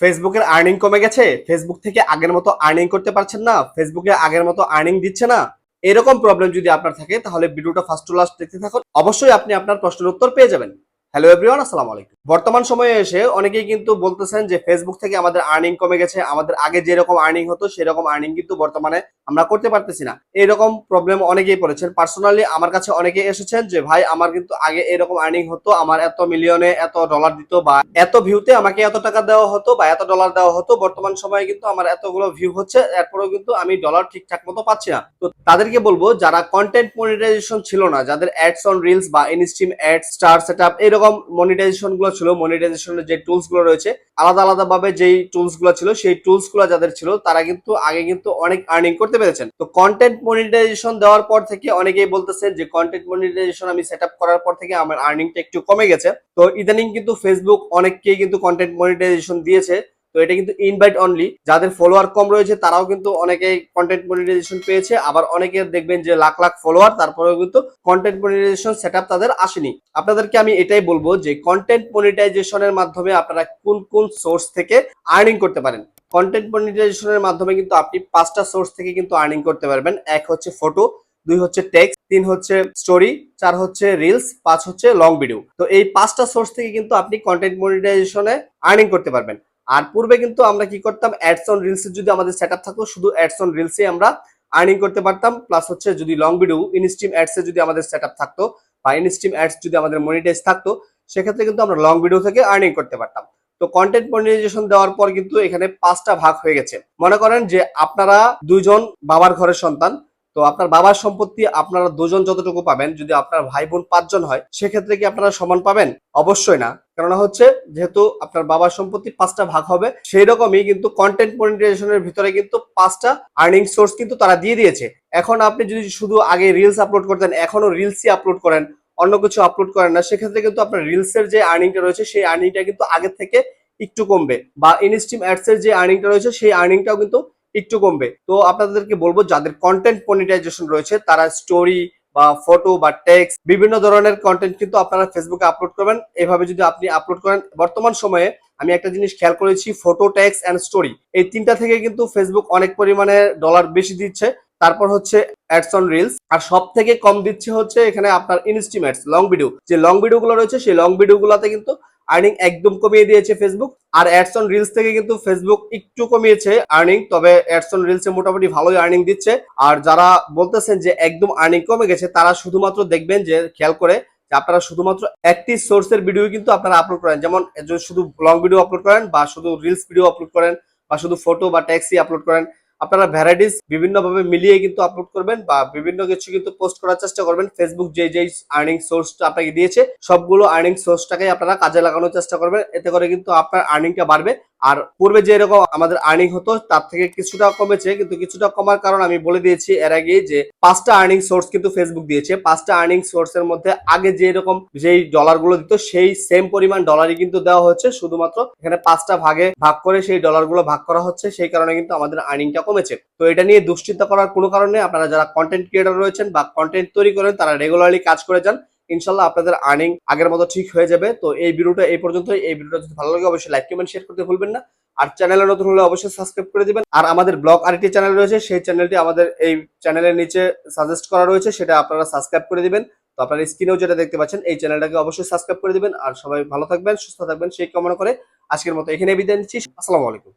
ফেসবুকের আর্নিং কমে গেছে ফেসবুক থেকে আগের মতো আর্নিং করতে পারছেন না ফেসবুকে আগের মতো আর্নিং দিচ্ছে না। এরকম প্রবলেম যদি আপনার থাকে, তাহলে ভিডিওটা ফার্স্ট টু লাস্ট দেখতে থাকুন। অবশ্যই আপনি আপনার প্রশ্নের উত্তর পেয়ে যাবেন। হ্যালো এভরিওয়ান আসসালামু আলাইকুম। বর্তমান সময়ে এসে অনেকেই কিন্তু বলতেছেন যে ফেসবুক থেকে আমাদের আর্নিং কমে গেছে, আমাদের আগে যেরকম আর্নিং হতো, সেরকম আর্নিং কিন্তু বর্তমানে আমরা করতে পারতেছি না। এরকম প্রবলেম অনেকেই পড়েছেন পার্সোনালি আমার কাছে অনেকে এসেছেন যে, ভাই, আমার কিন্তু আগে এরকম আর্নিং হতো, আমার এত মিলিয়নে এত ডলার দিত বা এত ভিউতে আমাকে এত টাকা দেওয়া হতো বা এত ডলার দেওয়া হতো, বর্তমান সময়ে কিন্তু আমার এতগুলো ভিউ হচ্ছে, এরপরেও কিন্তু আমি ডলার ঠিকঠাক মতো পাচ্ছি না। তো তাদেরকে বলব, যারা কন্টেন্ট মনিটাইজেশন ছিল না, যাদের অ্যাডস অন রিলস বা instream ad star set up এরকম মনিটাইজেশনগুলো ছিল মনিটাইজেশনের যে টুলসগুলো রয়েছে, আলাদা আলাদা ভাবে যেই টুলসগুলো ছিল, সেই টুলসগুলো যাদের ছিল, তারা কিন্তু আগে কিন্তু অনেক আর্নিং করতে পেরেছেন? তো কন্টেন্ট মনিটাইজেশন দেওয়ার পর থেকে অনেকেই বলতেছেন যে কন্টেন্ট মনিটাইজেশন আমি সেট করার পর থেকে আমার আর্নিংটা একটু কমে গেছে। তো ইদানিং কিন্তু ফেসবুক অনেককেই কিন্তু কন্টেন্ট মনিটাইজেশন দিয়েছে। তো এটা কিন্তু ইনভাইট অনলি যাদের ফলোয়ার কম রয়েছে, তারাও কিন্তু অনেকেই কন্টেন্ট মনিটাইজেশন পেয়েছে। আবার অনেকে দেখবেন যে লাখ লাখ ফলোয়ার তারপরেও কিন্তু কন্টেন্ট মনিটাইজেশন সেটআপ তাদের আসেনি। আপনাদেরকে আমি এটাই বলব যে কন্টেন্ট মনিটাইজেশনের মাধ্যমে আপনারা কোন কোন সোর্স থেকে আর্নিং করতে পারেন। কন্টেন্ট মনিটাইজেশনের মাধ্যমে কিন্তু আপনি পাঁচটা সোর্স থেকে কিন্তু আর্নিং করতে পারবেন। এক হচ্ছে ফটো দুই হচ্ছে টেক্সট তিন হচ্ছে স্টোরি চার হচ্ছে রিলস পাঁচ হচ্ছে লং ভিডিও তো এই পাঁচটা সোর্স থেকে কিন্তু আপনি কন্টেন্ট মনিটাইজেশনে আর্নিং করতে পারবেন। আর পূর্বে কিন্তু আমরা কি করতাম অ্যাডস অন রিলস যদি আমাদের সেট আপ থাকতো, শুধু অ্যাডস অন রিলসে আমরা আর্নিং করতে পারতাম। প্লাস হচ্ছে যদি লং ভিডিও ইনস্ট্রিম অ্যাডসে যদি আমাদের সেট আপ থাকতো বা ইনস্ট্রিম অ্যাডস যদি আমাদের মনিটাইজ থাকতো, সেক্ষেত্রে কিন্তু আমরা লং ভিডিও থেকে আর্নিং করতে পারতাম। তো কন্টেন্ট মনিটাইজেশন দেওয়ার পর কিন্তু এখানে পাঁচটা ভাগ হয়ে গেছে। মনে করেন যে আপনারা দুইজন বাবার ঘরের সন্তান, তো আপনার বাবার সম্পত্তি আপনারা দুজন যতটুকু পাবেন, যদি আপনার ভাই বোন পাঁচজন হয়, সেক্ষেত্রে কি আপনারা সমান পাবেন? অবশ্যই না। কেননা হচ্ছে, যেহেতু আপনার বাবার সম্পত্তি পাঁচটা ভাগ হবে, সেই রকমই কিন্তু কন্টেন্ট মনিটাইজেশনের ভিতরে কিন্তু পাঁচটা আর্নিং সোর্স কিন্তু তারা দিয়ে দিয়েছে। এখন আপনি যদি শুধু আগে রিলস আপলোড করতেন এখনও রিলসই আপলোড করেন, অন্য কিছু আপলোড করেন না, সেক্ষেত্রে কিন্তু আপনার রিলসের যে আর্নিংটা রয়েছে, সেই আর্নিংটা কিন্তু আগের থেকে একটু কমবে। বা ইনস্ট্রিম অ্যাডস এর যে আর্নিংটা রয়েছে, সেই আর্নিংটাও কিন্তু একটু কমবে। তো আপনাদেরকে বলব, যাদের কন্টেন্ট মনিটাইজেশন রয়েছে, তারা স্টোরি বা ফটো বা টেক্সট বিভিন্ন ধরনের কন্টেন্ট কিন্তু আপনারা ফেসবুকে আপলোড করবেন। এভাবে যদি আপনি আপলোড করেন, বর্তমান সময়ে আমি একটা জিনিস খেয়াল করেছি ফটো টেক্সট অ্যান্ড স্টোরি এই তিনটা থেকে কিন্তু ফেসবুক অনেক পরিমাণে ডলার বেশি দিচ্ছে। তারপর হচ্ছে অ্যাডস অন রিলস আর সব থেকে কম দিচ্ছে হচ্ছে এখানে আপনার ইনস্টিমেটস লং ভিডিও যে লং ভিডিও গুলো রয়েছে, সেই লং ভিডিও গুলোতে কিন্তু আর্নিং একদম কমিয়ে দিয়েছে ফেসবুক আর অ্যাডস অন রিলস থেকে কিন্তু ফেসবুক একটু কমিয়েছে আর্নিং তবে অ্যাডস অন রিলসে মোটামুটি ভালোই আর্নিং দিচ্ছে। আর যারা বলতেছেন যে একদম আর্নিং কমে গেছে, তারা শুধুমাত্র দেখবেন যে, খেয়াল করে আপনারা শুধুমাত্র একটি সোর্সের ভিডিও কিন্তু আপনারা আপলোড করেন। যেমন শুধু লং ভিডিও আপলোড করেন বা শুধু রিলস ভিডিও আপলোড করেন বা শুধু ফটো বা ট্যাক্সি আপলোড করেন আপনারা ভ্যারাইটিস বিভিন্ন ভাবে মিলিয়ে কিন্তু আপলোড করবেন বা বিভিন্ন কিছু কিন্তু পোস্ট করার চেষ্টা করবেন। ফেসবুক যে যেই আর্নিং সোর্সটা আপনাকে দিয়েছে, সবগুলো আর্নিং সোর্সটাকে আপনারা কাজে লাগানোর চেষ্টা করবেন। এতে করে কিন্তু আপনার আর্নিংটা বাড়বে। আর পূর্বে যে এরকম আমাদের আর্নিং হতো, তার থেকে কিছুটা কমেছে, কিন্তু কিছুটা কমার কারণ আমি বলে দিয়েছি এর আগে যে পাঁচটা আর্নিং সোর্স কিন্তু ফেসবুক দিয়েছে। পাঁচটা আর্নিং সোর্সের মধ্যে আগে যে এরকম যেই ডলারগুলো দিত, সেই সেম পরিমাণ ডলারই কিন্তু দেওয়া হচ্ছে শুধুমাত্র এখানে পাঁচটা ভাগে ভাগ করে সেই ডলারগুলো ভাগ করা হচ্ছে, সেই কারণে কিন্তু আমাদের আর্নিংটা কমেছে। তো এটা নিয়ে দুশ্চিন্তা করার কোনো কারণে আপনারা যারা কন্টেন্ট ক্রিয়েটার রয়েছেন বা কন্টেন্ট তৈরি করেন, তারা রেগুলারলি কাজ করে যান। ইনশাল্লাহ আপনাদের আর্নিং আগের মতো ঠিক হয়ে যাবে। তো এই ভিডিওটা এই পর্যন্ত এই ভিডিওটা যদি ভালো লাগে, অবশ্যই লাইক কমেন্ট শেয়ার করতে ভুলবেন না। আর চ্যানেলে নতুন হলে অবশ্যই সাবস্ক্রাইব করে দিবেন। আর আমাদের ব্লগ আরেকটি চ্যানেল রয়েছে, সেই চ্যানেলটি আমাদের এই চ্যানেলের নিচে সাজেস্ট করা রয়েছে, সেটা আপনারা সাবস্ক্রাইব করে দিবেন। তো আপনারা স্ক্রিনেও যেটা দেখতে পাচ্ছেন, এই চ্যানেলটাকে অবশ্যই সাবস্ক্রাইব করে দিবেন। আর সবাই ভালো থাকবেন, সুস্থ থাকবেন, সেই কামনা করে আজকের মতো এখানে বিদায় নিচ্ছি। আসসালামু আলাইকুম।